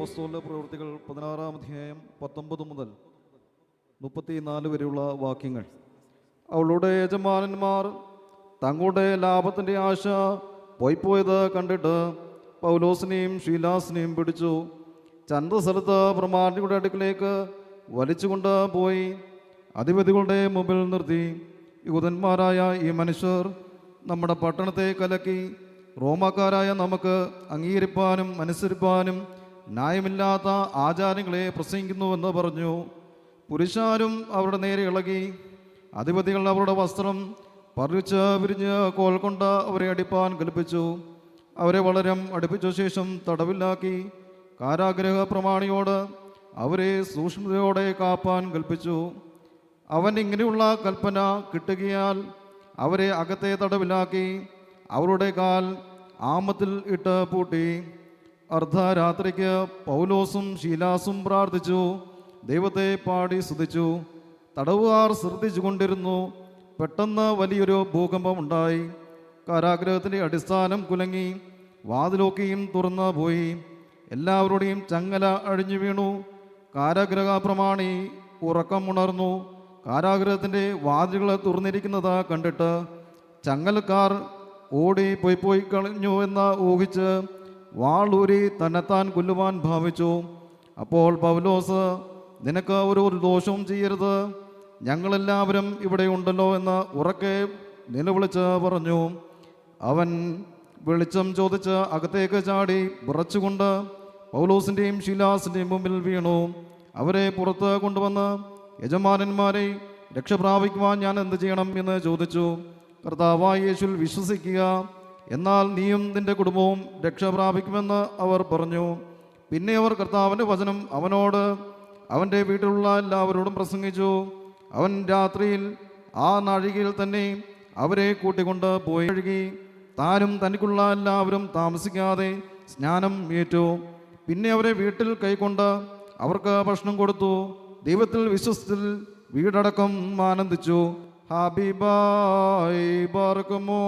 അപ്പസ്തോലിന്റെ പ്രവൃത്തികൾ പതിനാറാം അധ്യായം പത്തൊമ്പത് മുതൽ മുപ്പത്തിനാല് വരെയുള്ള വാക്യങ്ങൾ. അവളുടെ യജമാനന്മാർ തങ്ങളുടെ ലാഭത്തിന്റെ ആശ പോയിപ്പോയത് കണ്ടിട്ട് പൗലോസിനെയും ഷീലാസിനെയും പിടിച്ചു. ചന്തസ്ഥലത്ത് പ്രമാണിയുടെ അടുക്കിലേക്ക് വലിച്ചുകൊണ്ട് പോയി. അധിപതികളുടെ മുമ്പിൽ നിർത്തി. യൂതന്മാരായ ഈ മനുഷ്യർ നമ്മുടെ പട്ടണത്തെ കലക്കി. റോമാക്കാരായ നമുക്ക് അംഗീകരിപ്പാനും അനുസരിപ്പാനും ന്യായമില്ലാത്ത ആചാരങ്ങളെ പ്രസംഗിക്കുന്നുവെന്ന് പറഞ്ഞു. പുരുഷാരും അവരുടെ നേരെ ഇളകി. അധിപതികൾ അവരുടെ വസ്ത്രം പറിച്ച് വിരിഞ്ഞ് കോൽ കൊണ്ട് അവരെ അടിപ്പാൻ കൽപ്പിച്ചു. അവരെ വളരെ അടുപ്പിച്ച ശേഷം തടവിലാക്കി. കാരാഗ്രഹ പ്രമാണിയോട് അവരെ സൂക്ഷ്മതയോടെ കാപ്പാൻ കൽപ്പിച്ചു. അവൻ ഇങ്ങനെയുള്ള കൽപ്പന കിട്ടുകയാൽ അവരെ അകത്തെ തടവിലാക്കി. അവരുടെ കാൽ ആമത്തിൽ ഇട്ട് പൂട്ടി. അർദ്ധരാത്രിക്ക് പൗലോസും ശീലാസും പ്രാർത്ഥിച്ചു. ദൈവത്തെ പാടി സ്തുതിച്ചു. തടവുകാർ ശ്രദ്ധിച്ചു കൊണ്ടിരുന്നു പെട്ടെന്ന് വലിയൊരു ഭൂകമ്പം ഉണ്ടായി. കാരാഗ്രഹത്തിന്റെ അടിസ്ഥാനം കുലങ്ങി. വാതിലൊക്കെയും തുറന്നു പോയി. എല്ലാവരുടെയും ചങ്ങല അഴിഞ്ഞു വീണു. കാരാഗ്രഹ പ്രമാണി ഉറക്കം ഉണർന്നു. കാരാഗ്രഹത്തിന്റെ വാതിലുകൾ തുറന്നിരിക്കുന്നത് കണ്ടിട്ട് ചങ്ങലക്കാർ ഓടി പോയി പോയി കളഞ്ഞു എന്ന് ഊഹിച്ച് വാളൂരി തന്നെത്താൻ കൊല്ലുവാൻ ഭാവിച്ചു. അപ്പോൾ പൗലോസ് നിനക്ക് ഒരു ഒരു ദോഷവും ചെയ്യരുത്. ഞങ്ങളെല്ലാവരും ഇവിടെ ഉണ്ടല്ലോ എന്ന് ഉറക്കെ നിലവിളിച്ച് പറഞ്ഞു. അവൻ വെളിച്ചം ചോദിച്ച് അകത്തേക്ക് ചാടി വിറച്ചുകൊണ്ട് പൗലോസിന്റെയും ഷീലാസിന്റെയും മുമ്പിൽ വീണു. അവരെ പുറത്ത് കൊണ്ടുവന്ന് യജമാനന്മാരെ രക്ഷപ്രാപിക്കുവാൻ ഞാൻ എന്ത് ചെയ്യണം എന്ന് ചോദിച്ചു. കർത്താവായ യേശുൽ വിശ്വസിക്കുക എന്നാൽ നീയും നിന്റെ കുടുംബവും രക്ഷ പ്രാപിക്കുമെന്ന് അവർ പറഞ്ഞു. പിന്നെ അവർ കർത്താവിന്റെ വചനം അവനോട് അവന്റെ വീട്ടിലുള്ള എല്ലാവരോടും പ്രസംഗിച്ചു. അവൻ രാത്രിയിൽ ആ നാഴികയിൽ തന്നെ അവരെ കൂട്ടിക്കൊണ്ട് പോയി. കഴുകി താനും തനിക്കുള്ള എല്ലാവരും താമസിക്കാതെ സ്നാനം ഏറ്റു. പിന്നെ അവരെ വീട്ടിൽ കൈക്കൊണ്ട് അവർക്ക് ഭക്ഷണം കൊടുത്തു. ദൈവത്തിൽ വിശ്വസത്തിൽ വീടടക്കം ആനന്ദിച്ചു. ഹാബിബായി പാർക്കുമോ